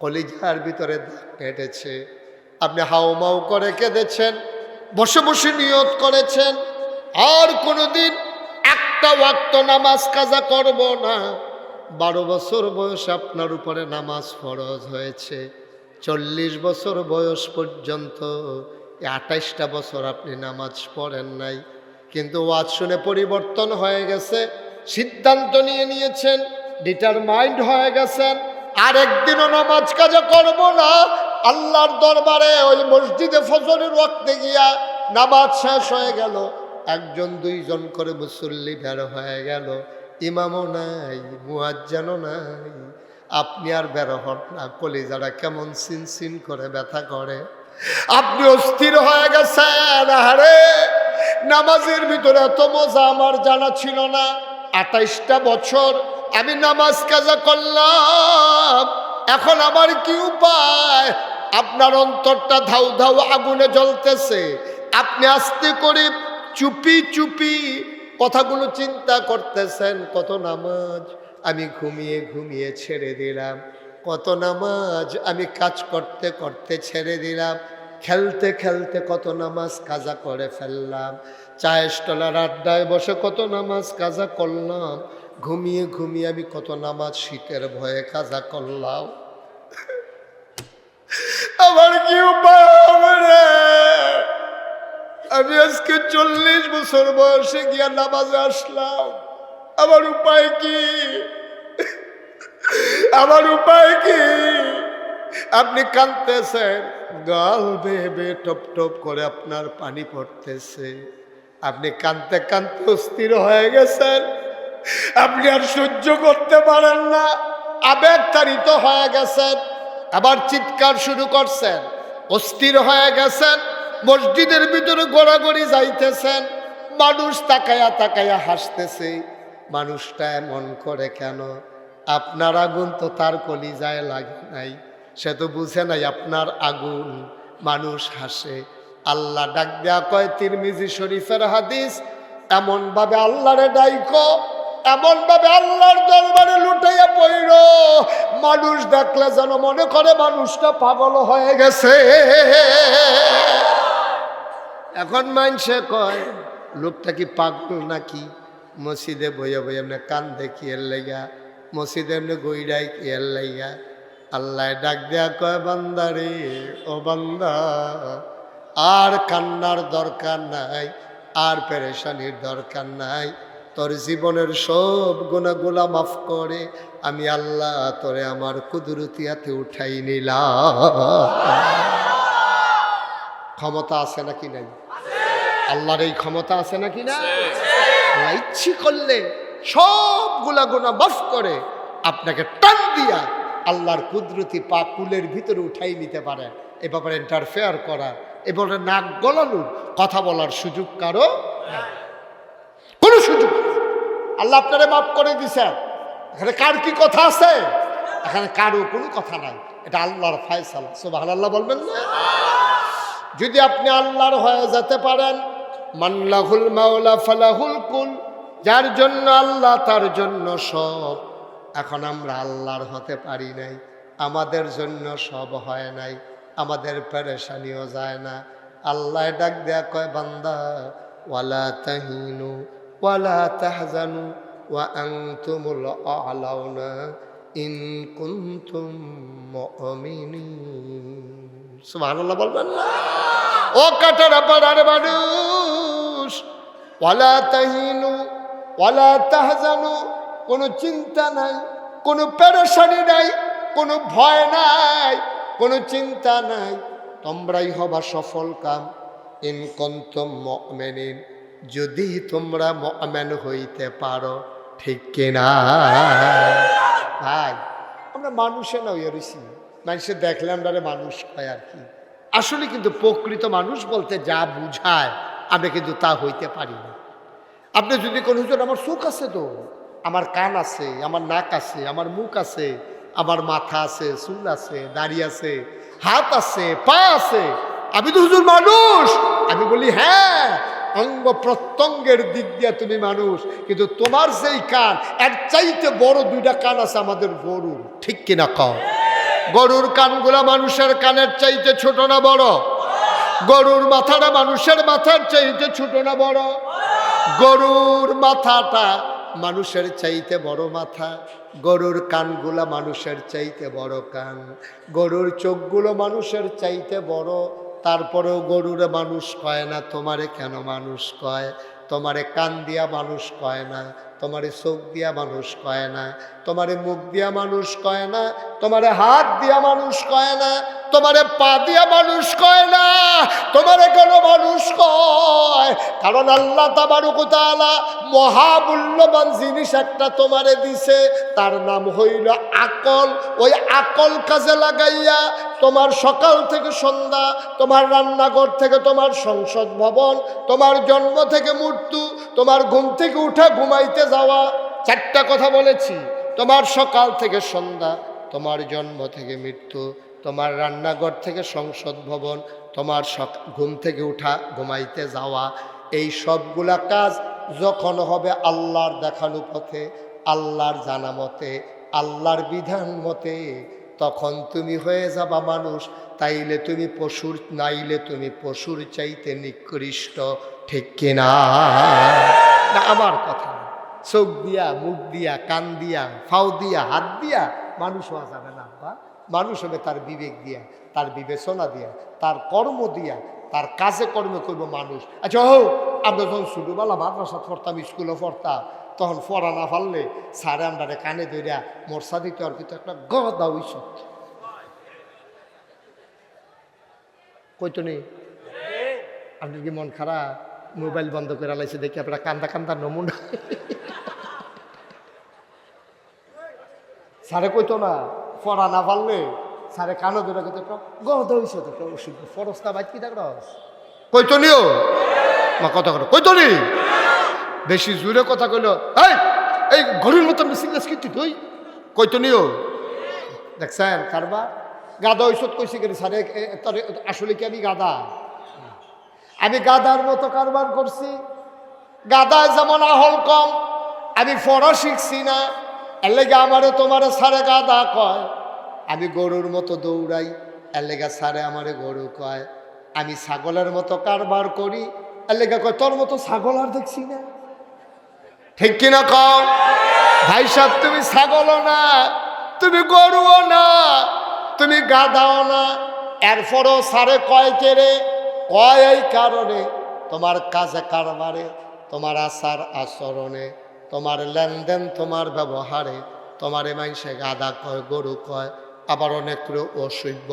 কলিজার ভিতরে দাগ কেটেছে। আপনি হাউমাউ করে কেঁদেছেন, বসে বসে নিয়ত করেছেন। আর কোনোদিন একটা ওয়াক্ত নামাজ কাজা করব না। বারো বছর বয়স আপনার উপরে নামাজ ফরজ হয়েছে। চল্লিশ বছর বয়স পর্যন্ত আঠাইশটা বছর আপনি নামাজ পড়েন নাই। কিন্তু ওয়াজ শুনে পরিবর্তন হয়ে গেছে, সিদ্ধান্ত নিয়ে নিয়েছেন ডিটারমাইন্ড হয়ে গেছেন। আর একদিনও নামাজ কাজে করব না। আল্লাহর দরবারে ওই মসজিদে ফজরের রক্তে গিয়া নামাজ শেষ হয়ে গেল। একজন দুইজন করে মুসল্লি বের হয়ে গেল। ইমামও নাই, মুয়াজ্জানও নাই। আপনি আর বের হন না কলিজারা কেমন সিন সিন করে ব্যথা করে। আপনি অস্থির হয়ে গেছেন আরে নামাজের ভিতরে এত মজা আমার জানা ছিল না। আঠাইশটা বছর আমি নামাজ কাজা করলাম। এখন আমার কি উপায়? আপনার অন্তরটা ধাউ ধাউ আগুনে জ্বলতেছে। আপনি আস্তে করে চুপি চুপি কথাগুলো চিন্তা করতেছেন, কত নামাজ আমি ঘুমিয়ে ঘুমিয়ে ছেড়ে দিলাম। কত নামাজ আমি কাজ করতে করতে ছেড়ে দিলাম। খেলতে খেলতে কত নামাজ কাজা করে ফেললাম। চায়ের স্টলার আড্ডায় বসে কত নামাজ কাজা করলাম। ঘুমিয়ে ঘুমিয়ে আমি কত নামাজ শীতের ভয়ে কাজা করলাম। আমার কি উপায় রে? আমি আজকে চল্লিশ বছর বয়সে গিয়া নামাজে আসলাম। আমার উপায় কি? আমার উপায় কি? আপনি কাঁদতেছেন, গাল বেয়ে টপ টপ করে আপনার পানি পড়তেছে। আপনি কাঁদতে কাঁদতে অস্থির হয়ে গেছেন। আপনি আর সহ্য করতে পারেন না। আবেগ তাড়িত হয়ে গেছেন। আবার চিৎকার শুরু করছেন। অস্থির হয়ে গেছেন। মসজিদের ভিতরে গোড়াগড়ি যাইতেছেন। মানুষ তাকায়া তাকায়া হাসতেছে। মানুষটা এমন করে কেন? আপনার আগুন তো তার কলিজায় লাগে নাই। সে তো বুঝে নাই আপনার আগুন। মানুষ হাসে। আল্লাহ ডাক দেয়া কয়, তিরমিজি শরীফের হাদিস এমনভাবে আল্লাহরে ডাইকো এমনভাবে আল্লাহর দরবারে লুটাইয়া পড়ল। মানুষ দেখলে যেন মনে করে মানুষটা পাগল হয়ে গেছে। এখন মানুষে কয়, লোকটা কি পাগল নাকি? মসজিদে বইয়া বইয়া এমনি কান দেখি এর লাইয়া মসজিদে এমনি গইড়াই কি এর লাইয়া আল্লাহ ডাক দেয়া কয় বান্দারে ও বান্দা, আর কান্নার দরকার নাই, আর পেরেশানির দরকার নাই। তোর জীবনের সব গুণাগুলা মাফ করে, আমি আল্লাহ তোরে আমার কুদরতিয়াতে উঠাই নিলাম। ক্ষমতা আছে নাকি নাই? আল্লাহর এই ক্ষমতা আছে নাকি না ইচ্ছি করলে সবগুলা গুণা মাফ করে, আপনাকে টান দিয়া আল্লাহর কুদরতি পা কুলের ভিতরে উঠাই নিতে পারেন এ ব্যাপারে ইন্টারফেয়ার করা, এ ব্যাপারে নাক গলানোর কথা বলার সুযোগ কারও। কোনো সুযোগ। আল্লাহ আপনারে মাফ করে দিছেন। এখানে কার কি কথা আছে? এখানে কারও কোনো কথা নাই। এটা আল্লাহর ফায়সালা। সুবাহ আল্লাহ বলবেন না? যদি আপনি আল্লাহর হয়ে যেতে পারেন মান্লাহুল মাওলা ফালাহুল কুল, যার জন্য আল্লাহ তার জন্য সব। এখন আমরা আল্লাহর হতে পারি নাই। আমাদের জন্য সব হয় নাই। আমাদের পেরেশানিও যায় না। আল্লাহ ডাক দেয়া কয়, বান্দা, ওয়ালা তাহিনু ওয়ালা তাহজানু ওয়া আনতুমুল আলাউনা ইন কুনতুম মুমিনিন। সুবহানাল্লাহ বলবেন না? ও তাহিনু কোনো চিন্তা নাই, কোনো পেরেশানি নাই, কোনো ভয় নাই, কোনো চিন্তা নাই, তোমরাই হবা সফল কাম। ইন কন্তম মেনিন যদি তোমরা মেন হইতে পারো, ঠিক কিনা? ভাই, আমরা মানুষে না নই রয়েছি মানুষে দেখলে আমরা মানুষ হয় আর কি। আসলে কিন্তু প্রকৃত মানুষ বলতে যা বুঝায়, আমরা কিন্তু তা হইতে পারি না। আপনি যদি কোনো হুজুর, আমার চোখ আছে তো, আমার কান আছে, আমার নাক আছে, আমার মুখ আছে, আমার মাথা আছে, চুল আছে, দাড়ি আছে, হাত আছে, পা আছে, আমি তো হুজুর মানুষ। আমি বলি হ্যাঁ অঙ্গ প্রত্যঙ্গের দিক দিয়ে তুমি মানুষ, কিন্তু তোমার সেই কান, এর চাইতে বড় দুইটা কান আছে আমাদের গরুর। ঠিক কিনা কও? গরুর কানগুলা মানুষের কানের চাইতে ছোট না বড়? গরুর মাথাটা মানুষের মাথার চাইতে ছোট না বড়? গরুর মাথাটা মানুষের চাইতে বড় মাথা, গরুর কানগুলা মানুষের চাইতে বড় কান, গরুর চোখগুলো মানুষের চাইতে বড় তারপরেও গরুরে মানুষ কয় না, তোমারে কেন মানুষ কয়? তোমারে কান দিয়া মানুষ কয় না তোমারে চোখ দিয়া মানুষ কয় না, তোমারে মুখ দিয়া মানুষ কয় না, তোমারে হাত দিয়া মানুষ কয় না, তোমারে পা দিয়া মানুষ কয় না, তোমারে কেন মানুষ কয়? কারণ আল্লাহ তাবারুকুতালা মহামূল্যবান জিনিস একটা তোমারে দিছে, তার নাম হইল আকল। ওই আকল কাজে লাগাইয়া তোমার সকাল থেকে সন্ধ্যা, তোমার রান্নাঘর থেকে তোমার সংসদ ভবন, তোমার জন্ম থেকে মৃত্যু, তোমার ঘুম থেকে উঠে ঘুমাইতে যাওয়া, চারটা কথা বলেছি তোমার সকাল থেকে সন্ধ্যা, তোমার জন্ম থেকে মৃত্যু, তোমার রান্নাঘর থেকে সংসদ ভবন, তোমার ঘুম থেকে উঠা, ঘুমাইতে যাওয়া, এই সবগুলা কাজ যখন হবে আল্লাহর দেখানো পথে, আল্লাহর জানা মতে, আল্লাহর বিধান মতে, তখন তুমি হয়ে যাবা মানুষ তাইলে তুমি পশুর, নাইলে তুমি পশুর চাইতে নিকৃষ্ট, ঠিক কিনা না, আমার কথা। চোখ দিয়া, মুখ দিয়া, কান দিয়া, ফাও দিয়া, হাত দিয়া মানুষ হওয়া যাবে না বা মানুষ হবে তার বিবেক দিয়া, তার বিবেচনা দিয়া, তার কর্ম দিয়া, তার কাজে কর্মে করব মানুষ। আচ্ছা হো আমরা যখন ছোটোবেলা মাদ্রাসা পড়তাম স্কুলে পড়তাম, তখন পড়া না পারলে স্যারে আমরা কানে ধরিয়া মর্ষা দিতে, আর কিন্তু একটা গদা হইস কইতো নেই? আপনি কি মন খারাপ? মোবাইল বন্ধ করে লাইছে দেখি আপনারা কান্দা কান্দা নমুনা। স্যারে কইতো না, পড়া না পারলে স্যারে কানো ধরে কইতো গদ হইছে তো ওষুধ ফরস্তা বাইক কি দেখরস কইতো নিও? মা কথা কথা কইতো নি? বেশি জোরে কথা কইল, এই এই ঘড়ির মতন সিগনাস কিন্তু তুই? কইতো নিও? দেখছেন কারবার গাদা ঔষধ কইছি কেন স্যারে? তোর, আসলে কি আমি গাদা আমি গাদার মতো কারবার করছি। গাদায় যেমন আহল কম, আমি ফরা শিখছি না এর লেগে আমারে তোমারে সারে গাদা কয়। আমি গরুর মতো দৌড়াই, এলেগা সারে আমারে গরু কয়। আমি ছাগলের মতো কারবার করি, এলেগা কয়, তোর মতো ছাগল আর দেখছি না। ঠিক কিনা কম ভাই সাহেব, তুমি ছাগলও না, তুমি গরুও না, তুমি গাদাও না। এরপরও সারে কয় কেড়ে কয় এই কারণে তোমার কাজে কারবারে, তোমার আচার আচরণে। তোমার লেনদেন তোমার ব্যবহারে তোমার মানুষে গাদা কয় গরু কয় আবার অনেক অসভ্য